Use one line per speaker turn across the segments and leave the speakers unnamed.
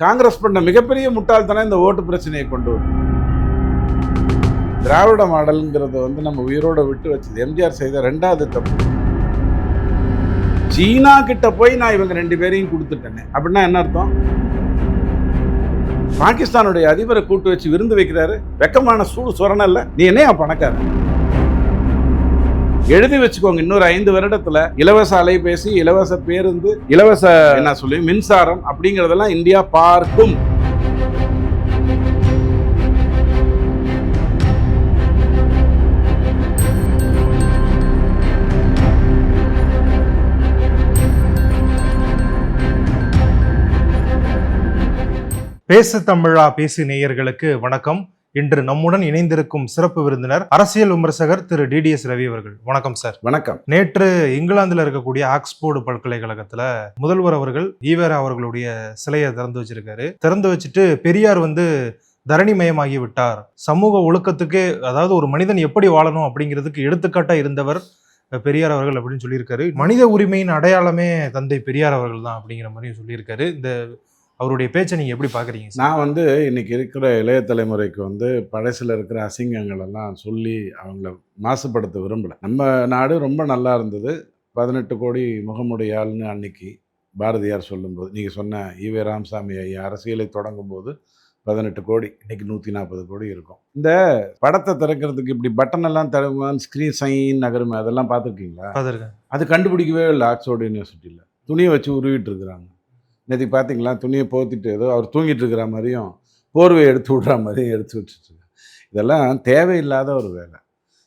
காங்கிரஸ் பண்ண மிகப்பெரிய முட்டாள்தனம் இந்த ஓட்டு பிரச்சனையை கொண்டு வரும். திராவிட மாடல்ங்கிறத வந்து நம்ம உயிரோட விட்டு வச்சது. எம்ஜிஆர் செய்த ரெண்டாவது தப்பு. சீனா கிட்ட போய் நான் இவங்க ரெண்டு பேரையும் கொடுத்துட்டேனே. அப்படின்னா என்ன அர்த்தம்? பாகிஸ்தானுடைய அதிபரை கூட்டு வச்சு விருந்து வைக்கிறாரு. வெக்கமான சூடு சொரணல்ல. நீ என்னையா பணக்காரன்? எழுதி வச்சுக்கோங்க இன்னொரு ஐந்து வருடத்துல. இலவச அலைபேசி இலவச பேருந்து இலவச என்ன சொல்லி மின்சாரம் அப்படிங்கறதெல்லாம் இந்தியா பார்க்கும்.
பேசு தமிழா பேசு நேயர்களுக்கு வணக்கம். இன்று நம்முடன் இணைந்திருக்கும் சிறப்பு விருந்தினர் அரசியல் விமர்சகர் திரு டிடிஎஸ் ரவி அவர்கள். வணக்கம் சார்.
வணக்கம்.
நேற்று இங்கிலாந்துல இருக்கக்கூடிய ஆக்ஸ்போர்டு பல்கலைக்கழகத்துல முதல்வர் அவர்கள் ஈவேரா அவர்களுடைய சிலையை திறந்து வச்சிருக்காரு. திறந்து வச்சுட்டு பெரியார் வந்து தரணிமயமாகி விட்டார். சமூக ஒழுக்கத்துக்கு அதாவது ஒரு மனிதன் எப்படி வாழணும் அப்படிங்கிறதுக்கு எடுத்துக்காட்டா இருந்தவர் பெரியார் அவர்கள் அப்படின்னு சொல்லியிருக்காரு. மனித உரிமையின் அடையாளமே தந்தை பெரியார் அவர்கள் தான் அப்படிங்கிற மாதிரியும் சொல்லியிருக்காரு. இந்த அவருடைய பேச்சை நீங்க எப்படி பாக்குறீங்க சார்?
நான் வந்து இன்னைக்கு இருக்கிற இளைய தலைமுறைக்கு வந்து பழசில் இருக்கிற அசிங்கங்கள் எல்லாம் சொல்லி அவங்கள மாசுபடுத்த விரும்பல. நம்ம நாடு ரொம்ப நல்லா இருந்தது. பதினெட்டு கோடி முகமுடைய ஆள்னு அன்னைக்கு பாரதியார் சொல்லும்போது நீங்கள் சொன்ன ஈவே ராமசாமி ஐயா அரசியலை தொடங்கும் போது பதினெட்டு கோடி இன்னைக்கு நூற்றி நாற்பது கோடி இருக்கும். இந்த படத்தை திறக்கிறதுக்கு இப்படி பட்டன் எல்லாம் திறக்கும் ஸ்க்ரீன் சைன் நகருமே அதெல்லாம் பார்த்துருக்கீங்களா. அது கண்டுபிடிக்கவே இல்லை ஆக்ஸ்போர்ட் யூனிவர்சிட்டியில் துணியை வச்சு உருவிட்டு இருக்கிறாங்க. நேற்று பார்த்தீங்களா துணியை போத்திட்டு ஏதோ அவர் தூங்கிட்டு இருக்கிற மாதிரியும் போர்வையை எடுத்து விடுற மாதிரியும் எடுத்து விட்டுட்டு இதெல்லாம் தேவையில்லாத ஒரு வேலை.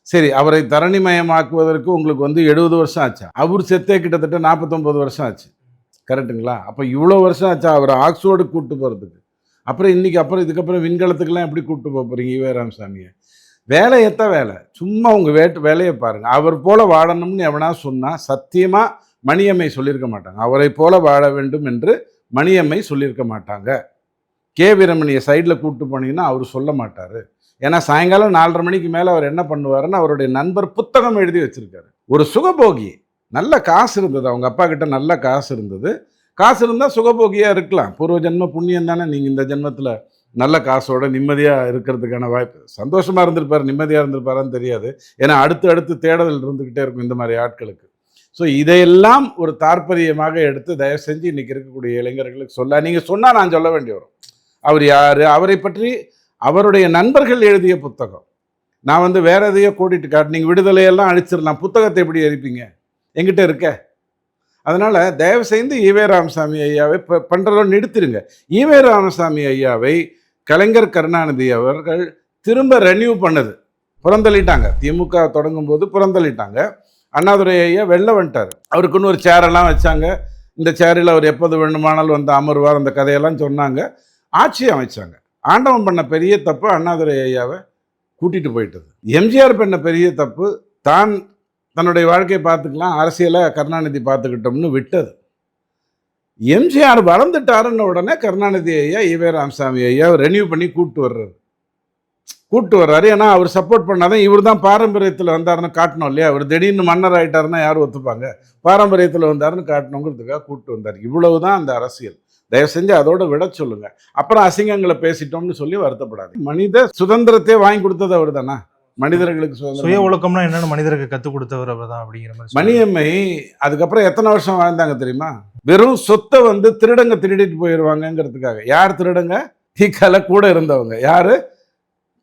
சரி அவரை தரணிமயமாக்குவதற்கு உங்களுக்கு வந்து எழுபது வருஷம் ஆச்சா. அவர் செத்தே கிட்டத்தட்ட நாற்பத்தொம்பது வருஷம் ஆச்சு. கரெக்டுங்களா அப்போ இவ்வளோ வருஷம் ஆச்சா? அவர் ஆக்ஸ்போர்டு கூப்பிட்டு போகிறதுக்கு அப்புறம் இன்றைக்கி அப்புறம் இதுக்கப்புறம் விண்கலத்துக்கெல்லாம் எப்படி கூப்பிட்டு போக போகிறீங்க ஈவே ராமசாமியை? வேலை எத்த வேலை? சும்மா உங்கள் வேட்டு வேலையை பாருங்கள் அவர் போல் வாழணும்னு எவனா சொன்னால் சத்தியமாக மணியம்மை சொல்லியிருக்க மாட்டாங்க. அவரை போல வாழ வேண்டும் என்று மணியம்மை சொல்லியிருக்க மாட்டாங்க. கே வீரமணியை சைடில் கூப்பிட்டு போனீங்கன்னா அவர் சொல்ல மாட்டார். ஏன்னா சாயங்காலம் நாலரை மணிக்கு மேலே அவர் என்ன பண்ணுவாருன்னு அவருடைய நண்பர் புத்தகம் எழுதி வச்சுருக்காரு. ஒரு சுகபோகி. நல்ல காசு இருந்தது. அவங்க அப்பா கிட்ட நல்ல காசு இருந்தது. காசு இருந்தால் சுகபோகியாக இருக்கலாம். பூர்வ ஜென்ம புண்ணியம் தானே. நீங்கள் இந்த ஜென்மத்தில் நல்ல காசோட நிம்மதியாக இருக்கிறதுக்கான வாய்ப்பு. சந்தோஷமாக இருந்திருப்பார் நிம்மதியாக இருந்திருப்பாரான்னு தெரியாது. ஏன்னா அடுத்து அடுத்து தேடுதல் இருந்துக்கிட்டே இருக்கும் இந்த மாதிரி ஆட்களுக்கு. ஸோ இதையெல்லாம் ஒரு தாற்பரியமாக எடுத்து தயவு செஞ்சு இன்னைக்கு இருக்கக்கூடிய இளைஞர்களுக்கு சொல்ல. நீங்கள் சொன்னால் நான் சொல்ல வேண்டி வரும். அவர் யார்? அவரை பற்றி அவருடைய நண்பர்கள் எழுதிய புத்தகம். நான் வந்து வேற எதையோ கூட்டிட்டு காட்டு நீங்கள் விடுதலையெல்லாம் அழிச்சிடலாம். புத்தகத்தை எப்படி எரிப்பீங்க? எங்கிட்ட இருக்க. அதனால் தயவு செய்து ஈவே ராமசாமி ஐயாவை இப்போ பண்ணுறதோ நிறுத்திடுங்க ஈவே ராமசாமி ஐயாவை கலைஞர் கருணாநிதி அவர்கள் திரும்ப ரெனியூ பண்ணது. புறந்தள்ளிட்டாங்க. திமுக தொடங்கும் போது புறந்தள்ளிட்டாங்க. அண்ணாதுரை ஐயா வெளில வந்துட்டார். அவருக்குன்னு ஒரு சேரெல்லாம் வச்சாங்க. இந்த சேரில் அவர் எப்போது வேணுமானாலும் வந்து அமர்வார் அந்த கதையெல்லாம் சொன்னாங்க. ஆட்சி அமைச்சாங்க. ஆண்டவன் பண்ண பெரிய தப்பு அண்ணாதுரை ஐயாவை கூட்டிகிட்டு போயிட்டது. எம்ஜிஆர் பண்ண பெரிய தப்பு தான் தன்னுடைய வாழ்க்கையை பார்த்துக்கலாம் அரசியலை கருணாநிதி பார்த்துக்கிட்டோம்னு விட்டது. எம்ஜிஆர் வளர்ந்துட்டாருன்ன உடனே கருணாநிதி ஐயா ஈவே ராமசாமி ஐயா ரெனியூ பண்ணி கூப்பிட்டு வர்றாரு. கூப்பிட்டு வர்றாரு. ஏன்னா அவர் சப்போர்ட் பண்ணாதான் இவர் தான் பாரம்பரியத்தில் வந்தாருன்னு காட்டணும் இல்லையா? அவர் திடீர்னு மன்னர் ஆயிட்டாருன்னா யார் ஒத்துப்பாங்க? பாரம்பரியத்தில் வந்தாருன்னு காட்டணுங்கிறதுக்காக கூப்பிட்டு வந்தார். இவ்வளவு தான் அந்த அரசியல். தயவு செஞ்சு அதோட விட சொல்லுங்க. அப்புறம் அசிங்கங்களை பேசிட்டோம்னு சொல்லி வருத்தப்படாது மனித சுதந்திரத்தை வாங்கி கொடுத்தது அவர் தானா மனிதர்களுக்கு
சுய ஒழுக்கம்னா என்னன்னு மனிதருக்கு கத்துக் கொடுத்தவர் அவர் தான் அப்படிங்கிற மாதிரி.
மணியம்மை அதுக்கப்புறம் எத்தனை வருஷம் வாழ்ந்தாங்க தெரியுமா? வெறும் சொத்தை வந்து திருடங்க திருடிட்டு போயிடுவாங்கங்கிறதுக்காக யார் திருடங்க? திகால கூட இருந்தவங்க. யாரு?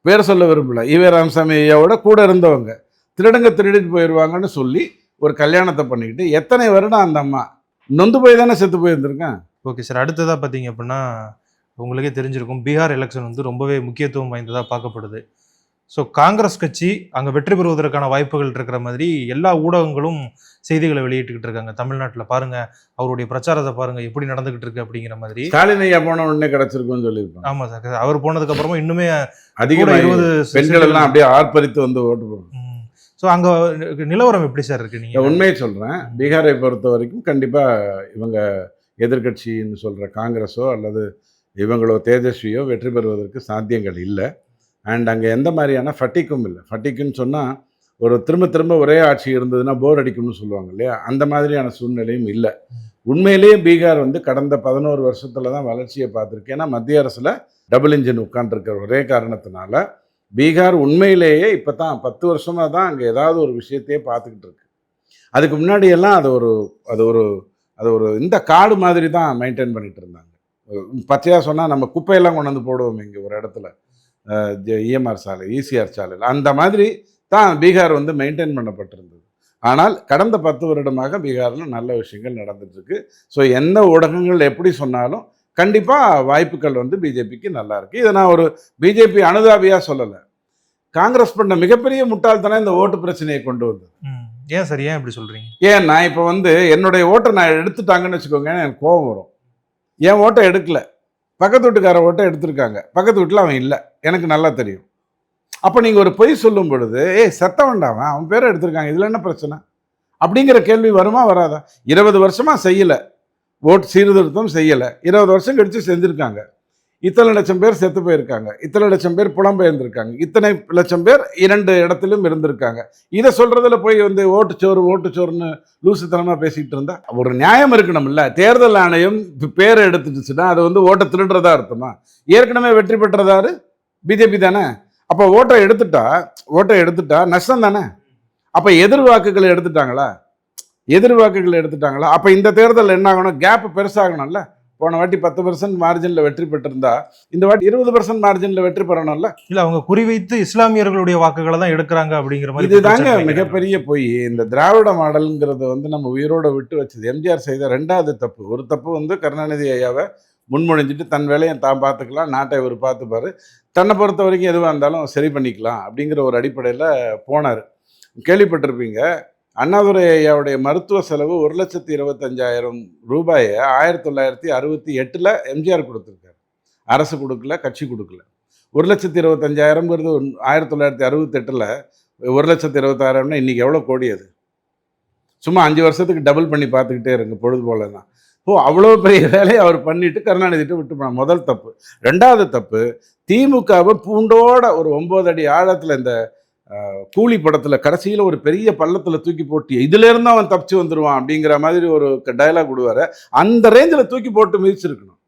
பேர் சொல்ல விரும்பல. ஈவே ராமசாமி ஐயாவோட கூட இருந்தவங்க. திருடங்க திருடிட்டு போயிடுவாங்கன்னு சொல்லி ஒரு கல்யாணத்தை பண்ணிக்கிட்டு எத்தனை வருடம் அந்த அம்மா? நொந்து போய் தானே செத்து போயிருந்திருக்கேன்?
Okay sir. அடுத்ததாக பார்த்தீங்க அப்படின்னா உங்களுக்கே தெரிஞ்சிருக்கும். பீகார் எலெக்ஷன் வந்து ரொம்பவே முக்கியத்துவம் வாய்ந்ததாக பார்க்கப்படுது. ஸோ காங்கிரஸ் கட்சி அங்கே வெற்றி பெறுவதற்கான வாய்ப்புகள் இருக்கிற மாதிரி எல்லா ஊடகங்களும் செய்திகளை வெளியிட்டுக்கிட்டு இருக்காங்க. தமிழ்நாட்டில் பாருங்க அவருடைய பிரச்சாரத்தை பாருங்க எப்படி நடந்துகிட்டு இருக்கு அப்படிங்கிற மாதிரி.
ஸ்டாலின் ஐயா போன உடனே கிடைச்சிருக்கும்னு சொல்லியிருப்பாங்க.
ஆமா சார் அவர் போனதுக்கு அப்புறமா இன்னுமே
அதிகமாக
இருபது
பெண்கள் எல்லாம் அப்படியே ஆர்ப்பரித்து வந்து ஓட்டு போடுவாங்க.
ஸோ அங்க நிலவரம் எப்படி சார் இருக்கு நீங்க?
உண்மையை சொல்கிறேன் பீகாரை பொறுத்த வரைக்கும் கண்டிப்பாக இவங்க எதிர்க்கட்சின்னு சொல்கிற காங்கிரஸோ அல்லது இவங்களோ தேஜஸ்வியோ வெற்றி பெறுவதற்கு சாத்தியங்கள் இல்லை. அண்ட் அங்கே எந்த மாதிரியான ஃபட்டிக்கும் இல்லை. ஃபட்டிக்குன்னு சொன்னால் ஒரு திரும்ப திரும்ப ஒரே ஆட்சி இருந்ததுன்னா போர் அடிக்கும்னு சொல்லுவாங்க இல்லையா? அந்த மாதிரியான சூழ்நிலையும் இல்லை. உண்மையிலேயே பீகார் வந்து கடந்த பதினோரு வருஷத்தில் தான் வளர்ச்சியை பார்த்துருக்கு. ஏன்னா மத்திய அரசில் டபுள் இன்ஜின் உட்காந்துருக்கிற ஒரே காரணத்தினால பீகார் உண்மையிலேயே இப்போ தான் பத்து வருஷமாக தான் அங்கே ஏதாவது ஒரு விஷயத்தையே பார்த்துக்கிட்டு இருக்கு. அதுக்கு முன்னாடியெல்லாம் அது ஒரு அது ஒரு அது ஒரு இந்த காடு மாதிரி தான் மெயின்டைன் பண்ணிகிட்டு இருந்தாங்க. பச்சையாக சொன்னால் நம்ம குப்பையெல்லாம் கொண்டு வந்து போடுவோம் இங்கே ஒரு இடத்துல. இஎம்ஆர் சாலை ஈசிஆர் சாலையில் அந்த மாதிரி தான் பீகார் வந்து மெயின்டைன் பண்ணப்பட்டிருந்தது. ஆனால் கடந்த பத்து வருடமாக பீகாரில் நல்ல விஷயங்கள் நடந்துட்டு இருக்கு ஸோ எந்த ஊடகங்கள் எப்படி சொன்னாலும் கண்டிப்பாக வாய்ப்புகள் வந்து பிஜேபிக்கு நல்லா இருக்கு. இதை நான் ஒரு பிஜேபி அனுதாபியாக சொல்லலை. காங்கிரஸ் பண்ண மிகப்பெரிய முட்டாள்தனம் இந்த ஓட்டு பிரச்சனையை கொண்டு வந்தது.
ஏன் சார்? ஏன் இப்படி சொல்றீங்க?
ஏன் நான் இப்போ வந்து என்னுடைய ஓட்டை நான் எடுத்துட்டாங்கன்னு வச்சுக்கோங்க எனக்கு கோபம் வரும். என் ஓட்டை எடுக்கல. பக்கத்து வீட்டுக்கார ஓட்டை எடுத்திருக்காங்க. பக்கத்து வீட்டில் அவன் இல்லை. எனக்கு நல்லா தெரியும். அப்போ நீங்கள் ஒரு பொய் சொல்லும் பொழுது ஏய் செத்த வேண்டாம் அவன் பேரை எடுத்திருக்காங்க. இதில் என்ன பிரச்சனை? அப்படிங்கிற கேள்வி வருமா வராதா? இருபது வருஷமாக செய்யலை. ஓட்டு சீர்திருத்தம் செய்யலை. இருபது வருஷம் கழித்து செஞ்சுருக்காங்க. இத்தனை லட்சம் பேர் செத்து போயிருக்காங்க. இத்தனை லட்சம் பேர் புலம்பெயர்ந்திருக்காங்க. இத்தனை லட்சம் பேர் இரண்டு இடத்திலும் இருந்திருக்காங்க. இதை சொல்றதுல போய் வந்து ஓட்டுச்சோறு ஓட்டுச்சோறுன்னு லூசுத்தனமாக பேசிக்கிட்டு இருந்தா ஒரு நியாயம் இருக்கணும்ல. தேர்தல் ஆணையம் பேரை எடுத்துட்டுச்சுன்னா அது வந்து ஓட்டை திருடுறதா அர்த்தமா? ஏற்கனவே வெற்றி பெற்றதாரு பிஜேபி தானே? அப்போ ஓட்டை எடுத்துட்டா ஓட்டை எடுத்துட்டா நஷ்டம் தானே? அப்போ எதிர் வாக்குகளை எடுத்துட்டாங்களா? எதிர்வாக்குகளை எடுத்துட்டாங்களா? அப்போ இந்த தேர்தல் என்ன ஆகணும்? கேப் பெருசாகணும்ல. போன வாட்டி பத்து பர்சன்ட் மார்ஜினில் வெற்றி பெற்றிருந்தா இந்த வாட்டி இருபது பர்சன்ட் மார்ஜினில் வெற்றி பெறணும்ல?
இல்ல அவங்க குறிவைத்து இஸ்லாமியர்களுடைய வாக்குகளை தான் எடுக்கிறாங்க அப்படிங்கிற மாதிரி
இதுதாங்க. மிகப்பெரிய பொய். இந்த திராவிட மாடல்ங்கிறத வந்து நம்ம உயிரோட விட்டு வச்சது. எம்ஜிஆர் செய்த ரெண்டாவது தப்பு. ஒரு தப்பு வந்து கருணாநிதி ஐயாவை முன்மொழிஞ்சிட்டு தன் வேலையை தான் பார்த்துக்கலாம் நாட்டை இவர் பார்த்துப்பாரு. தன்னை பொறுத்த வரைக்கும் எதுவாக இருந்தாலும் சரி பண்ணிக்கலாம் அப்படிங்கிற ஒரு அடிப்படையில் போனார். கேள்விப்பட்டிருப்பீங்க. அண்ணாதுரை ஐயாவுடைய மருத்துவ செலவு ஒரு லட்சத்தி இருபத்தஞ்சாயிரம் ரூபாயை ஆயிரத்தி தொள்ளாயிரத்தி அறுபத்தி எட்டில் எம்ஜிஆர் கொடுத்துருக்காரு. அரசு கொடுக்கல கட்சி கொடுக்கல. ஒரு லட்சத்தி இருபத்தஞ்சாயிரம்ங்கிறது ஒன்- ஆயிரத்தி தொள்ளாயிரத்தி அறுபத்தெட்டில் ஒரு லட்சத்தி இருபத்தாயிரம்னா இன்றைக்கி எவ்வளோ கோடி அது? சும்மா அஞ்சு வருஷத்துக்கு டபுள் பண்ணி பார்த்துக்கிட்டே இருங்க பொழுது போல தான் ஓ அவ்வளோ பெரிய வேலையை அவர் பண்ணிட்டு கருணாநிதிட்டு விட்டு போனார் முதல் தப்பு. ரெண்டாவது தப்பு திமுகவை பூண்டோட ஒரு ஒம்பது அடி ஆழத்தில் இந்த கூலி படத்தில் கடைசியில் ஒரு பெரிய பள்ளத்தில் தூக்கி போட்டு இதுலேருந்து அவன் தப்பிச்சு வந்துடுவான் அப்படிங்கிற மாதிரி ஒரு டைலாக் விடுவார். அந்த ரேஞ்சில் தூக்கி போட்டு மிதிச்சிருக்கணும்.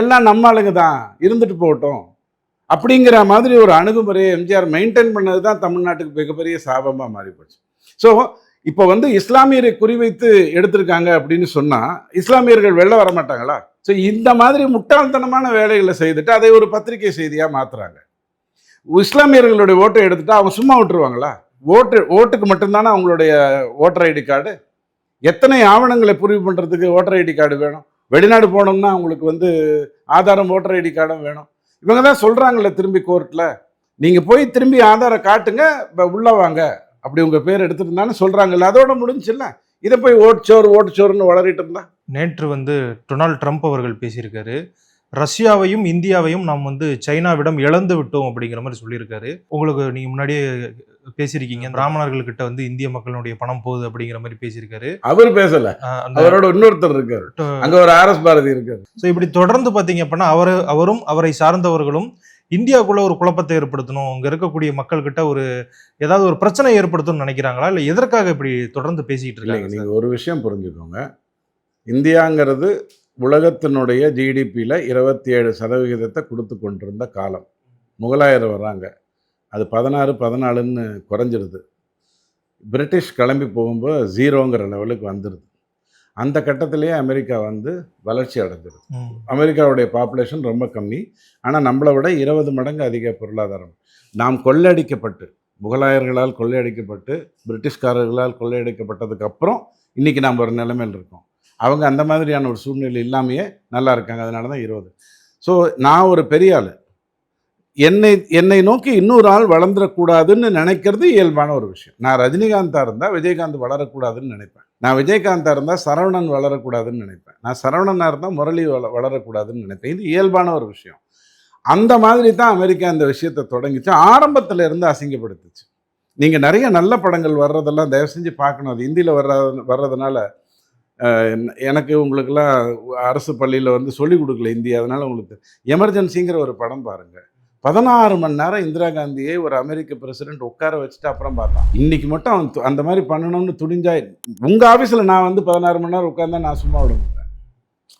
எல்லாம் நம்ம ஆளுங்க தான் இருந்துட்டு போகட்டும். அப்படிங்கிற மாதிரி ஒரு அணுகுமுறையை எம்ஜிஆர் மெயின்டைன் பண்ணது தான் தமிழ்நாட்டுக்கு மிகப்பெரிய சாபமாக மாறி போச்சு ஸோ இப்போ வந்து இஸ்லாமியரை குறிவைத்து எடுத்திருக்காங்க அப்படின்னு சொன்னால் இஸ்லாமியர்கள் வெளில வர மாட்டாங்களா ஸோ இந்த மாதிரி முட்டாள்தனமான வேலைகளை செய்துட்டு அதை ஒரு பத்திரிகை செய்தியாக மாற்றுறாங்க இஸ்லாமியர்களுடைய ஓட்டை எடுத்துட்டா அவங்க சும்மா விட்டுருவாங்களா? ஓட்டு ஓட்டுக்கு மட்டும்தானே அவங்களுடைய ஓட்டர் ஐடி கார்டு? எத்தனை ஆவணங்களை புரிவு பண்ணுறதுக்கு ஓட்டர் ஐடி கார்டு வேணும்? வெளிநாடு போனோம்னா அவங்களுக்கு வந்து ஆதாரம் ஓட்டர் ஐடி கார்டும் வேணும். இவங்க தான் சொல்கிறாங்கல்ல திரும்பி கோர்ட்டில் நீங்கள் போய் திரும்பி ஆதாரம் காட்டுங்க இப்போ உள்ளே வாங்க. அப்படி உங்கள் பேர் எடுத்துருந்தான்னு சொல்கிறாங்கல்ல அதோட முடிஞ்சில்ல. இதை போய் ஓட்டுச்சோறு ஓட்டுச்சோறுன்னு வளரிட்டு இருந்தா
நேற்று வந்து டொனால்ட் ட்ரம்ப் அவர்கள் பேசியிருக்காரு. ரஷ்யாவையும் இந்தியாவையும் நாம் வந்து சைனாவிடம் இழந்து விட்டோம் அப்படிங்கிற மாதிரி சொல்லியிருக்காரு. உங்களுக்கு நீங்க முன்னாடியே பேசியிருக்கீங்க. பிராமணர்கள்கிட்ட வந்து இந்திய மக்களுடைய பணம் போகுது அப்படிங்கிற மாதிரி பேசியிருக்காரு.
அவர் பேசல. அவரோட இன்னொருத்தர் இருக்காரு. அங்க ஒரு ஆர்எஸ் பாரதி இருக்காரு.
ஸோ இப்படி தொடர்ந்து பார்த்தீங்க அப்படின்னா அவர் அவரும் அவரை சார்ந்தவர்களும் இந்தியாவுக்குள்ள ஒரு குழப்பத்தை ஏற்படுத்தணும். அங்க இருக்கக்கூடிய மக்கள்கிட்ட ஒரு ஏதாவது ஒரு பிரச்சனை ஏற்படுத்தணும்னு நினைக்கிறாங்களா? இல்ல எதற்காக இப்படி தொடர்ந்து பேசிட்டு
இல்லைங்க
இருக்காங்க
நீங்க ஒரு விஷயம் புரிஞ்சுக்கோங்க. இந்தியாங்கிறது உலகத்தினுடைய ஜிடிபியில் இருபத்தி ஏழு சதவிகிதத்தை கொடுத்து கொண்டிருந்த காலம். முகலாயர் வர்றாங்க. அது பதினாறு பதினாலுன்னு குறைஞ்சிருது. பிரிட்டிஷ் கிளம்பி போகும்போது ஜீரோங்கிற லெவலுக்கு வந்துடுது அந்த கட்டத்திலேயே அமெரிக்கா வந்து வளர்ச்சி அடைஞ்சிருது. அமெரிக்காவுடைய பாப்புலேஷன் ரொம்ப கம்மி. ஆனால் நம்மளை விட இருபது மடங்கு அதிக பொருளாதாரம். நாம் கொள்ளையடிக்கப்பட்டு முகலாயர்களால் கொள்ளையடிக்கப்பட்டு பிரிட்டிஷ்காரர்களால் கொள்ளையடிக்கப்பட்டதுக்கு அப்புறம் இன்னைக்கு நாம் ஒரு நிலைமையில் இருக்கோம். அவங்க அந்த மாதிரியான ஒரு சூழ்நிலை இல்லாமையே நல்லா இருக்காங்க. அதனால தான் இருபது. ஸோ நான் ஒரு பெரிய ஆள். என்னை என்னை நோக்கி இன்னொரு ஆள் வளர்ந்துடக்கூடாதுன்னு நினைக்கிறது இயல்பான ஒரு விஷயம். நான் ரஜினிகாந்தாக இருந்தால் விஜயகாந்த் வளரக்கூடாதுன்னு நினைப்பேன். நான் விஜயகாந்தாக இருந்தால் சரவணன் வளரக்கூடாதுன்னு நினைப்பேன். நான் சரவணனாக இருந்தால் முரளி வள வளரக்கூடாதுன்னு நினைப்பேன். இது இயல்பான ஒரு விஷயம். அந்த மாதிரி தான் அமெரிக்கா இந்த விஷயத்தை தொடங்கிச்சு. ஆரம்பத்தில் இருந்து அசிங்கப்படுத்துச்சு. நீங்கள் நிறைய நல்ல படங்கள் வர்றதெல்லாம் தயவு செஞ்சு பார்க்கணும். அது ஹிந்தியில் வர்ற வர்றதுனால எனக்கு உங்களுக்கெல்லாம் அரசு பள்ளியில் வந்து சொல்லிக் கொடுக்கல இந்தி அதனால் உங்களுக்கு எமர்ஜென்சிங்கிற ஒரு படம் பாருங்கள் பதினாறு மணி நேரம் இந்திரா காந்தியை ஒரு அமெரிக்க பிரசிடென்ட் உட்கார வச்சுட்டு அப்புறம் பார்த்தான். இன்னைக்கு மட்டும் அவன் அந்த மாதிரி பண்ணணும்னு துணிஞ்சா உங்கள் ஆஃபீஸில் நான் வந்து பதினாறு மணி நேரம் உட்கார்ந்தா நான் சும்மா விட மாட்டேன்.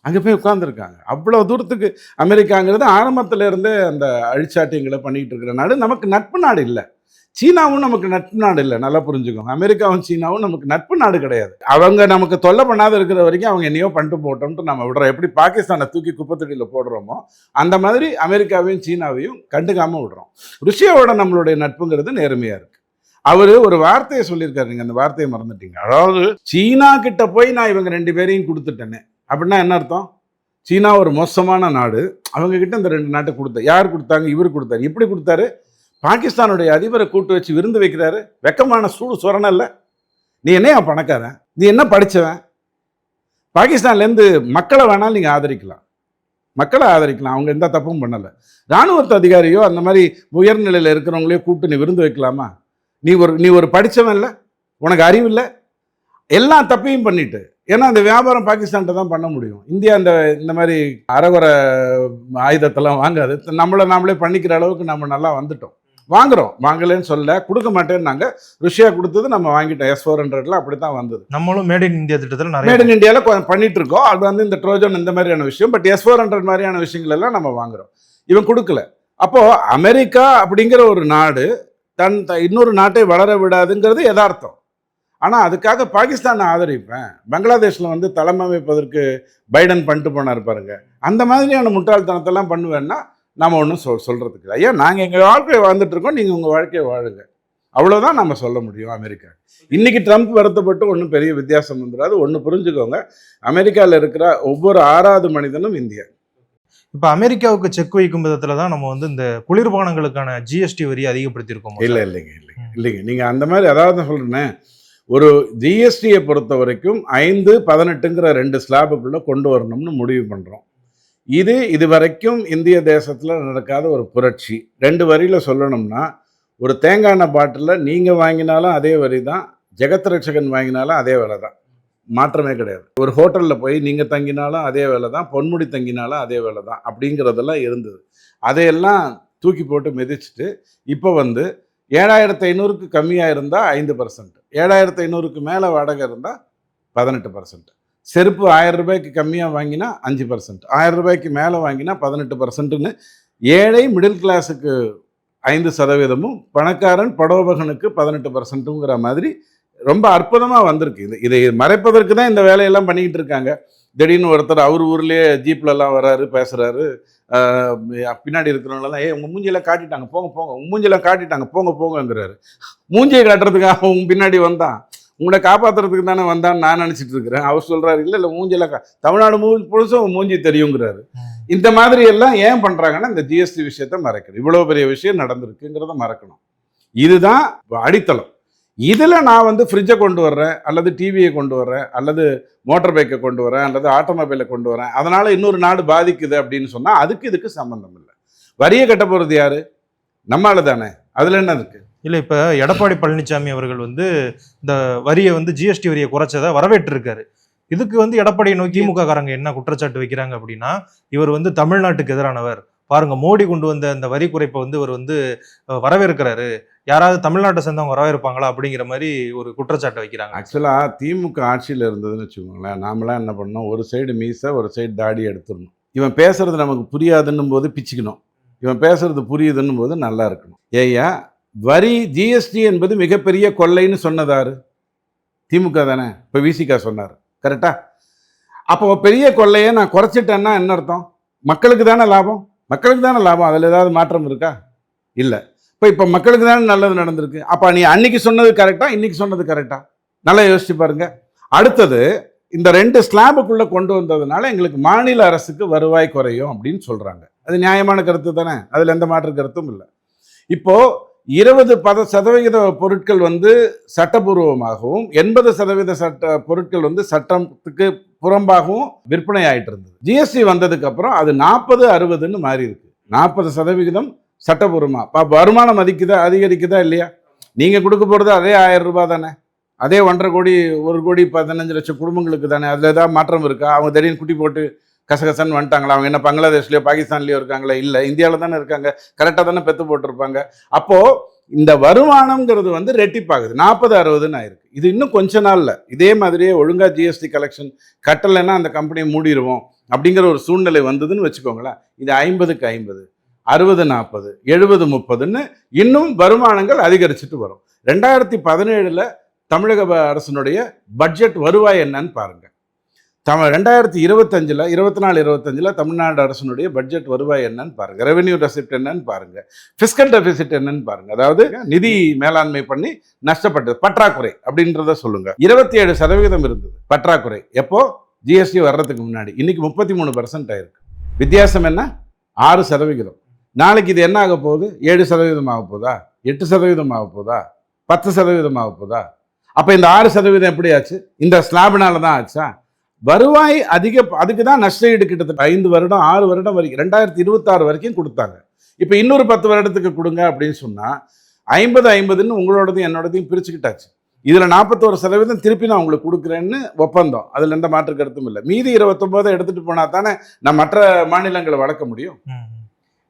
அங்கே போய் உட்காந்துருக்காங்க அவ்வளோ தூரத்துக்கு அமெரிக்காங்கிறது ஆரம்பத்தில் இருந்தே அந்த அழிச்சாட்டியங்களை பண்ணிக்கிட்டு இருக்கிற நாடு. நமக்கு நட்பு நாடு இல்லை. சீனாவும் நமக்கு நட்பு நாடு இல்லை நல்லா புரிஞ்சுக்கோங்க. அமெரிக்காவும் சீனாவும் நமக்கு நட்பு நாடு கிடையாது. அவங்க நமக்கு தொல்லை பண்ணாத இருக்கிற வரைக்கும் அவங்க என்னையோ பண்ணிட்டு போட்டோம்ட்டு நம்ம விடுறோம். எப்படி பாகிஸ்தானை தூக்கி குப்பத்தொட்டியில் போடுறோமோ அந்த மாதிரி அமெரிக்காவையும் சீனாவையும் கண்டுக்காமல் விடுறோம். ருஷ்யாவோட நம்மளுடைய நட்புங்கிறது நேர்மையாக இருக்குது அவர் ஒரு வார்த்தையை சொல்லியிருக்காரு. நீங்கள் அந்த வார்த்தையை மறந்துட்டீங்க. அதாவது சீனா கிட்ட போய் நான் இவங்க ரெண்டு பேரையும் கொடுத்துட்டேனே. அப்படின்னா என்ன அர்த்தம்? சீனா ஒரு மோசமான நாடு. அவங்க கிட்ட இந்த ரெண்டு நாட்டை கொடுத்த யார் கொடுத்தாங்க? இவர் கொடுத்தாரு. எப்படி கொடுத்தாரு? பாகிஸ்தானுடைய அதிபரை கூட்டு வச்சு விருந்து வைக்கிறாரு. வெக்கமான சூடு சொரண இல்லை. நீ என்னையா பணக்காரன்? நீ என்ன படிச்சவன்? பாகிஸ்தான்லேருந்து மக்களை வேணாலும் நீங்கள் ஆதரிக்கலாம். மக்களை ஆதரிக்கலாம். அவங்க எந்த தப்பும் பண்ணலை. இராணுவத்து அதிகாரியோ அந்த மாதிரி உயர்நிலையில் இருக்கிறவங்களையோ கூப்பிட்டு நீ விருந்து வைக்கலாமா? நீ ஒரு நீ ஒரு படிச்சவன் இல்லை. உனக்கு அறிவு இல்லை. எல்லா தப்பையும் பண்ணிட்டு. ஏன்னா அந்த வியாபாரம் பாகிஸ்தான்கிட்ட தான் பண்ண முடியும். இந்தியா இந்த இந்த மாதிரி அறகுறை ஆயுதத்தெல்லாம் வாங்காது. நம்மளை நாமளே பண்ணிக்கிற அளவுக்கு நம்ம நல்லா வந்துட்டோம். வாங்குறோம். வாங்கலைன்னு சொல்ல கொடுக்க மாட்டேன்னாங்க. ருஷ்யா கொடுத்தது நம்ம வாங்கிட்டோம். எஸ் ஃபோர் ஹண்ட்ரட்ல அப்படி தான் வந்தது.
நம்மளும் மேட் இன் இந்தியா திட்டத்தில் நிறைய
மேட் இன் இந்தியாவில் பண்ணிட்டு இருக்கோம் அது வந்து இந்த ட்ரோஜன் இந்த மாதிரியான விஷயம். பட் எஸ் ஃபோர் ஹண்ட்ரட் மாதிரியான விஷயங்கள் எல்லாம் நம்ம வாங்குறோம். இவன் கொடுக்கல. அப்போ அமெரிக்கா அப்படிங்கிற ஒரு நாடு தன் த- இன்னொரு நாட்டை வளர விடாதுங்கிறது யதார்த்தம். ஆனால் அதுக்காக பாகிஸ்தானை ஆதரிப்பேன். பங்களாதேஷில் வந்து தலைமை அமைப்பதற்கு பைடன் பண்ணிட்டு போனார் பாருங்க. அந்த மாதிரியான முட்டாள்தனத்தெல்லாம் பண்ணுவேன்னா நாம ஒன்றும் சொல் சொல்கிறதுக்கு இல்லை. ஐயா நாங்கள் எங்கள் வாழ்க்கையை வாழ்ந்துட்டு இருக்கோம். நீங்கள் உங்கள் வாழ்க்கையை வாழுங்க. அவ்வளோதான் நம்ம சொல்ல முடியும் அமெரிக்கா. இன்னைக்கு ட்ரம்ப் வருத்தப்பட்டு ஒன்றும் பெரிய வித்தியாசம் வந்துடாது ஒன்று புரிஞ்சுக்கோங்க. அமெரிக்காவில் இருக்கிற ஒவ்வொரு ஆறாவது மனிதனும் இந்தியா.
இப்போ அமெரிக்காவுக்கு செக் வைக்கும் விதத்துல தான் நம்ம வந்து இந்த குளிர்பானங்களுக்கான ஜிஎஸ்டி வரி அதிகப்படுத்தியிருக்கோம்
இல்லை இல்லைங்க இல்லைங்க. இல்லைங்க. நீங்கள் அந்த மாதிரி அதாவது சொல்கிறேன் ஒரு ஜிஎஸ்டியை பொறுத்த வரைக்கும் ஐந்து பதினெட்டுங்கிற ரெண்டு ஸ்லாபுக்குள்ளே கொண்டு வரணும்னு முடிவு பண்ணுறோம் இது இது வரைக்கும் இந்திய தேசத்தில் நடக்காத ஒரு புரட்சி. ரெண்டு வரியில் சொல்லணும்னா ஒரு தேங்காய் எண்ணெய் பாட்டிலில் நீங்கள் வாங்கினாலும் அதே வரி தான் ஜெகத் ரட்சகன் வாங்கினாலும் அதே வேலை தான். மாற்றமே கிடையாது. ஒரு ஹோட்டலில் போய் நீங்கள் தங்கினாலும் அதே வேலை தான் பொன்முடி தங்கினாலும் அதே வேலை தான் அப்படிங்கிறதெல்லாம் இருந்தது. அதையெல்லாம் தூக்கி போட்டு மிதிச்சிட்டு இப்போ வந்து ஏழாயிரத்து ஐநூறுக்கு கம்மியாக இருந்தால் ஐந்து பர்சன்ட் ஏழாயிரத்து ஐநூறுக்கு மேலே வாடகை இருந்தால் பதினெட்டு பர்சன்ட் செருப்பு ஆயிரம் ரூபாய்க்கு கம்மியாக வாங்கினா அஞ்சு பர்சன்ட் ஆயிரம் ரூபாய்க்கு மேலே வாங்கினா பதினெட்டு பர்சன்ட்னு ஏழை மிடில் கிளாஸுக்கு ஐந்து சதவீதமும் பணக்காரன் படோபகனுக்கு பதினெட்டு பர்சன்ட்டுங்கிற மாதிரி ரொம்ப அற்புதமாக வந்திருக்கு. இது இதை மறைப்பதற்கு தான் இந்த வேலையெல்லாம் பண்ணிக்கிட்டு இருக்காங்க. திடீர்னு ஒருத்தர் அவர் ஊர்லேயே ஜீப்லலாம் வராரு பேசுகிறாரு பின்னாடி இருக்கிறவங்களெல்லாம் ஏ உங்கள் மூஞ்சியெல்லாம் காட்டிட்டாங்க போங்க போங்க உங்கள் மூஞ்சியெல்லாம் காட்டிட்டாங்க போங்க போங்கங்கிறாரு. மூஞ்சியை காட்டுறதுக்காக உங்க பின்னாடி வந்தான். உங்களை காப்பாத்துறதுக்கு தானே வந்தான்னு நான் நினச்சிட்டு இருக்கிறேன். அவர் சொல்கிறாரு இல்லை இல்லை மூஞ்சியெல்லாம் கா தமிழ்நாடு மூ புதுசும் உன் மூஞ்சி தெரியுங்கிறாரு. இந்த மாதிரி எல்லாம் ஏன் பண்ணுறாங்கன்னா இந்த ஜிஎஸ்டி விஷயத்த மறைக்கணும். இவ்வளோ பெரிய விஷயம் நடந்திருக்குங்கிறத மறக்கணும். இதுதான் அடித்தளம். இதில் நான் வந்து ஃப்ரிட்ஜை கொண்டு வர்றேன் அல்லது டிவியை கொண்டு வர்றேன் அல்லது மோட்டார் பைக்கை கொண்டு வரேன் அல்லது ஆட்டோமொபைலை கொண்டு வரேன் அதனால் இன்னொரு நாடு பாதிக்குது அப்படின்னு சொன்னால் அதுக்கு இதுக்கு சம்மந்தம் இல்லை. வரியை கட்ட போகிறது யாரு? நம்மால தானே. அதில் என்ன இருக்கு?
இல்ல இப்ப எடப்பாடி பழனிசாமி அவர்கள் வந்து இந்த வரியை வந்து ஜிஎஸ்டி வரியை குறைச்சதை வரவேற்றிருக்காரு. இதுக்கு வந்து எடப்பாடியை நோக்கி திமுக காரங்க என்ன குற்றச்சாட்டு வைக்கிறாங்க அப்படின்னா இவர் வந்து தமிழ்நாட்டுக்கு எதிரானவர். பாருங்க மோடி கொண்டு வந்த அந்த வரி குறைப்பை வந்து இவர் வந்து வரவேற்கிறாரு. யாராவது தமிழ்நாட்டை சேர்ந்தவங்க வரவேற்பாங்களா அப்படிங்கிற மாதிரி ஒரு குற்றச்சாட்டு வைக்கிறாங்க.
ஆக்சுவலாக திமுக ஆட்சியில் இருந்ததுன்னு வச்சுக்கோங்களேன் நாமெல்லாம் என்ன பண்ணோம்? ஒரு சைடு மீசை ஒரு சைடு தாடி எடுத்துடணும். இவன் பேசுறது நமக்கு புரியாதுன்னும் போது பிச்சுக்கணும். இவன் பேசுறது புரியுதுன்னும் போது நல்லா இருக்கணும். ஏய்யா வரி ஜிஎஸ்டி என்பது மிகப்பெரிய கொள்ளைன்னு சொன்னதாரு திமுக தானே. இப்போ விசிகா சொன்னார். கரெக்டா அப்போ பெரிய கொள்ளையை நான் குறைச்சிட்டேன்னா என்ன அர்த்தம்? மக்களுக்கு தானே லாபம்? மக்களுக்கு தானே லாபம்? அதில் ஏதாவது மாற்றம் இருக்கா? இல்லை. இப்போ இப்போ மக்களுக்கு தானே நல்லது நடந்திருக்கு. அப்போ நீ அன்னைக்கு சொன்னது கரெக்டாக இன்னைக்கு சொன்னது கரெக்டாக நல்லா யோசிச்சு பாருங்க. அடுத்தது இந்த ரெண்டு ஸ்லாபுக்குள்ளே கொண்டு வந்ததுனால எங்களுக்கு மாநில அரசுக்கு வருவாய் குறையும் அப்படின்னு சொல்கிறாங்க அது நியாயமான கருத்து தானே. அதில் எந்த மாற்று கருத்தும் இல்லை. இப்போது இருபது பத சதவிகித பொருட்கள் வந்து சட்டபூர்வமாகவும் எண்பது சதவீத சட்ட பொருட்கள் வந்து சட்டத்துக்கு புறம்பாகவும் விற்பனை ஆயிட்டு இருந்தது ஜிஎஸ்டி வந்ததுக்கு அப்புறம் அது நாற்பது அறுபதுன்னு மாறி இருக்கு நாற்பது சதவிகிதம் சட்டபூர்வமா. வருமானம் அதிக்குதா அதிகரிக்குதா இல்லையா? நீங்க கொடுக்க போறது அதே ஆயிரம் ரூபாய் தானே. அதே ஒன்றரை கோடி ஒரு கோடி பதினஞ்சு லட்சம் குடும்பங்களுக்கு தானே. அதில் ஏதாவது மாற்றம் இருக்கா? அவங்க திடீர்னு குட்டி போட்டு கசகசன்னு வந்துட்டாங்களா? அவங்க என்ன பங்களாதேஷ்லயோ பாகிஸ்தான்லயோ இருக்காங்களா? இல்லை. இந்தியாவில் தானே இருக்காங்க. கரெக்டாக தானே பெத்து போட்டிருப்பாங்க. அப்போ இந்த வருமானம்ங்கிறது வந்து ரெட்டிப்பாகுது. நாற்பது அறுபதுன்னு ஆயிருக்கு. இது இன்னும் கொஞ்ச நாள்ல. இதே மாதிரியே ஒழுங்கா ஜிஎஸ்டி கலெக்ஷன் கட்டலைன்னா அந்த கம்பெனியை மூடிடுவோம் அப்படிங்கிற ஒரு சூழ்நிலை வந்ததுன்னு வச்சுக்கோங்களேன். இது ஐம்பதுக்கு ஐம்பது அறுபது நாற்பது எழுபது முப்பதுன்னு இன்னும் வருமானங்கள் அதிகரிச்சுட்டு வரும். ரெண்டாயிரத்தி பதினேழுல தமிழக அரசினுடைய பட்ஜெட் வருவாய் என்னன்னு பாருங்கள் தமிழ் ரெண்டாயிரத்தி இருபத்தஞ்சில் இருபத்தி நாலு இருபத்தஞ்சில் தமிழ்நாடு அரசினுடைய பட்ஜெட் வருவாய் என்னன்னு பாருங்க. ரெவென்யூ ரெசிப்ட் என்னன்னு பாருங்க. ஃபிஸ்கல் டெபிசிட் என்னன்னு பாருங்க. அதாவது நிதி மேலாண்மை பண்ணி நஷ்டப்பட்டது. பற்றாக்குறை அப்படின்றத சொல்லுங்க. இருபத்தி ஏழு சதவீதம் இருந்தது. பற்றாக்குறை. எப்போ? ஜிஎஸ்டி வர்றதுக்கு முன்னாடி. இன்னைக்கு முப்பத்தி மூணு பர்சன்ட் ஆயிருக்கு. வித்தியாசம் என்ன? ஆறு சதவிகிதம். நாளைக்கு இது என்ன ஆக போகுது? ஏழு சதவீதம் ஆக போதா? எட்டு சதவீதம் ஆக போதா? பத்து சதவீதம் ஆக போதா? அப்போ இந்த ஆறு சதவீதம் எப்படி ஆச்சு இந்த ஸ்லாபினால தான் ஆச்சா? வருவாய் அதிக அதுக்கு தான் நஷ்ட ஈடு கிட்டத்தட்ட ஐந்து வருடம் ஆறு வருடம் வரைக்கும் ரெண்டாயிரத்தி இருபத்தாறு வரைக்கும் கொடுத்தாங்க. இப்போ இன்னொரு பத்து வருடத்துக்கு கொடுங்க அப்படின்னு சொன்னால் ஐம்பது ஐம்பதுன்னு உங்களோடதையும் என்னோடதையும் பிரிச்சுக்கிட்டாச்சு. இதில் நாற்பத்தோரு சதவீதம் திருப்பி நான் உங்களுக்கு கொடுக்குறேன்னு ஒப்பந்தம். அதில் எந்த மாற்று கருத்தும் இல்லை. மீதி இருபத்தொம்போதை எடுத்துகிட்டு போனால் தானே நான் மற்ற மாநிலங்களை வளர்க்க முடியும்?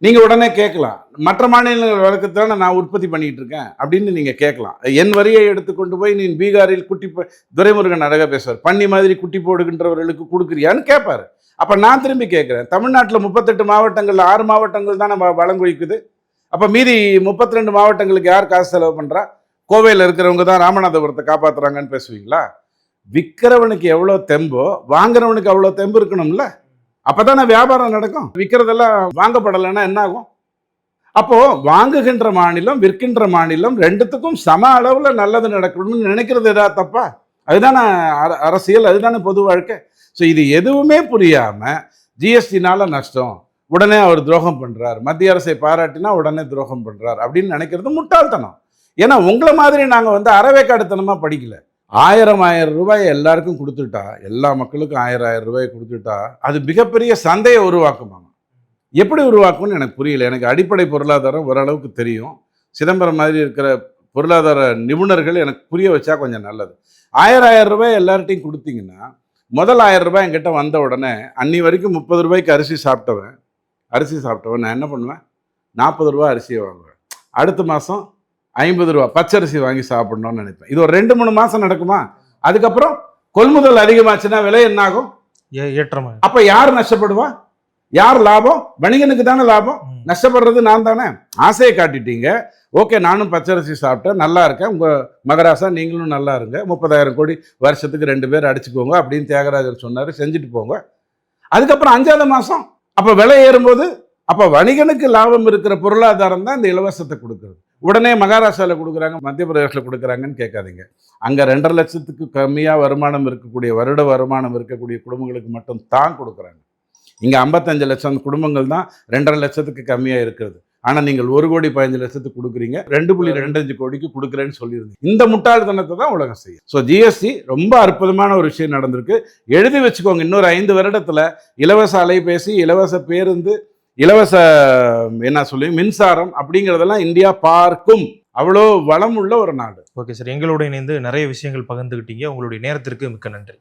நீங்கள் உடனே கேட்கலாம். மற்ற மாநிலங்கள் வழக்கத்தில் நான் உற்பத்தி பண்ணிகிட்டு இருக்கேன் அப்படின்னு நீங்கள் கேட்கலாம். என் வரியை எடுத்துக்கொண்டு போய் நீ பீகாரில் குட்டி துரைமுருகன் அழகாக பேசுவார். பன்னி மாதிரி குட்டி போடுகின்றவர்களுக்கு கொடுக்குறியான்னு கேட்பார். அப்போ நான் திரும்பி கேட்குறேன். தமிழ்நாட்டில் முப்பத்தெட்டு மாவட்டங்களில் ஆறு மாவட்டங்கள் தான் நம்ம வழங்குவிக்குது அப்போ மீதி முப்பத்தி ரெண்டு மாவட்டங்களுக்கு யார் காசு செலவு பண்ணுறா கோவையில் இருக்கிறவங்க தான் ராமநாதபுரத்தை காப்பாற்றுறாங்கன்னு பேசுவீங்களா? விற்கிறவனுக்கு எவ்வளோ தெம்போ வாங்குறவனுக்கு அவ்வளோ தெம்பு இருக்கணும்ல. அப்பதானே வியாபாரம் நடக்கும்? விற்கிறதெல்லாம் வாங்கப்படலைன்னா என்ன ஆகும் அப்போ வாங்குகின்ற மாநிலம் விற்கின்ற மாநிலம் ரெண்டுத்துக்கும் சம அளவுல நல்லது நடக்கணும்னு நினைக்கிறது எதாவது தப்பா? அதுதானே அரசியல் அதுதானே பொது வாழ்க்கை. ஸோ இது எதுவுமே புரியாம ஜிஎஸ்டினால நஷ்டம். உடனே அவர் துரோகம் பண்றார். மத்திய அரசை பாராட்டினா உடனே துரோகம் பண்றார் அப்படின்னு நினைக்கிறது முட்டாள்தனம். ஏன்னா உங்களை மாதிரி நாங்கள் வந்து அறவேக்காடுத்தனமாக படிக்கல. ஆயிரம் ஆயிரம் ரூபாய் எல்லாருக்கும் கொடுத்துட்டா எல்லா மக்களுக்கும் ஆயிரம் ஆயிரம் ரூபாய் கொடுத்துட்டா அது மிகப்பெரிய சந்தையை உருவாக்குமாங்க எப்படி உருவாக்கும்னு எனக்கு புரியல. எனக்கு அடிப்படை பொருளாதாரம் ஓரளவுக்கு தெரியும். சிதம்பரம் மாதிரி இருக்கிற பொருளாதார நிபுணர்கள் எனக்கு புரிய வச்சா கொஞ்சம் நல்லது. ஆயிரம் ஆயிரம் ரூபாய் எல்லார்ட்டையும் கொடுத்தீங்கன்னா முதல் ஆயிரம் ரூபாய் என்கிட்ட வந்த உடனே அன்னி வரைக்கும் முப்பது ரூபாய்க்கு அரிசி சாப்பிட்டவன் அரிசி சாப்பிட்டவன் நான் என்ன பண்ணுவேன்? நாற்பது ரூபா அரிசியை வாங்குவேன். அடுத்த மாதம் ஐம்பது ரூபா பச்சரிசி வாங்கி சாப்பிடணும்னு நினைப்பேன். இது ஒரு ரெண்டு மூணு மாதம் நடக்குமா? அதுக்கப்புறம் கொள்முதல் அதிகமாச்சுன்னா விலை என்ன ஆகும்
ஏற்றமா?
அப்ப யார் நஷ்டப்படுவா? யார் லாபம்? வணிகனுக்கு தானே லாபம். நஷ்டப்படுறது நான் தானே. ஆசையை காட்டிட்டீங்க. ஓகே நானும் பச்சரிசி சாப்பிட்டேன். நல்லா இருக்கேன். உங்க மகராசா நீங்களும் நல்லா இருங்க. முப்பதாயிரம் கோடி வருஷத்துக்கு ரெண்டு பேர் அடிச்சுக்கோங்க அப்படின்னு தியாகராஜர் சொன்னாரு. செஞ்சுட்டு போங்க. அதுக்கப்புறம் அஞ்சாவது மாசம். அப்ப விலை ஏறும்போது அப்ப வணிகனுக்கு லாபம் இருக்கிற பொருளாதாரம் தான் இந்த இலவசத்தை கொடுக்குறது. உடனே மகாராஷ்டிராவில் கொடுக்குறாங்க மத்திய பிரதேசில் கொடுக்குறாங்கன்னு கேட்காதீங்க. அங்கே ரெண்டரை லட்சத்துக்கு கம்மியாக வருமானம் இருக்கக்கூடிய வருட வருமானம் இருக்கக்கூடிய குடும்பங்களுக்கு மட்டும் தான் கொடுக்குறாங்க. இங்கே ஐம்பத்தஞ்சு லட்சம் குடும்பங்கள் தான் ரெண்டரை லட்சத்துக்கு கம்மியாக இருக்கிறது. ஆனால் நீங்கள் ஒரு கோடி பதினஞ்சு லட்சத்துக்கு கொடுக்குறீங்க ரெண்டு புள்ளி ரெண்டஞ்சு கோடிக்கு கொடுக்குறேன்னு சொல்லியிருந்தீங்க. இந்த முட்டாள்தனத்தை தான் உலகம் செய்யும். ஸோ ஜிஎஸ்டி ரொம்ப அற்புதமான ஒரு விஷயம் நடந்திருக்கு. எழுதி வச்சுக்கோங்க இன்னொரு ஐந்து வருடத்தில் இலவச அலைபேசி இலவச பேருந்து இலவச என்ன சொல்லி மின்சாரம் அப்படிங்கிறதெல்லாம் இந்தியா பார்க்கும். அவ்வளோ வளம் உள்ள ஒரு நாடு.
Okay sir. எங்களோட இணைந்து நிறைய விஷயங்கள் பகிர்ந்துக்கிட்டீங்க உங்களுடைய நேரத்திற்கு மிக்க நன்றி.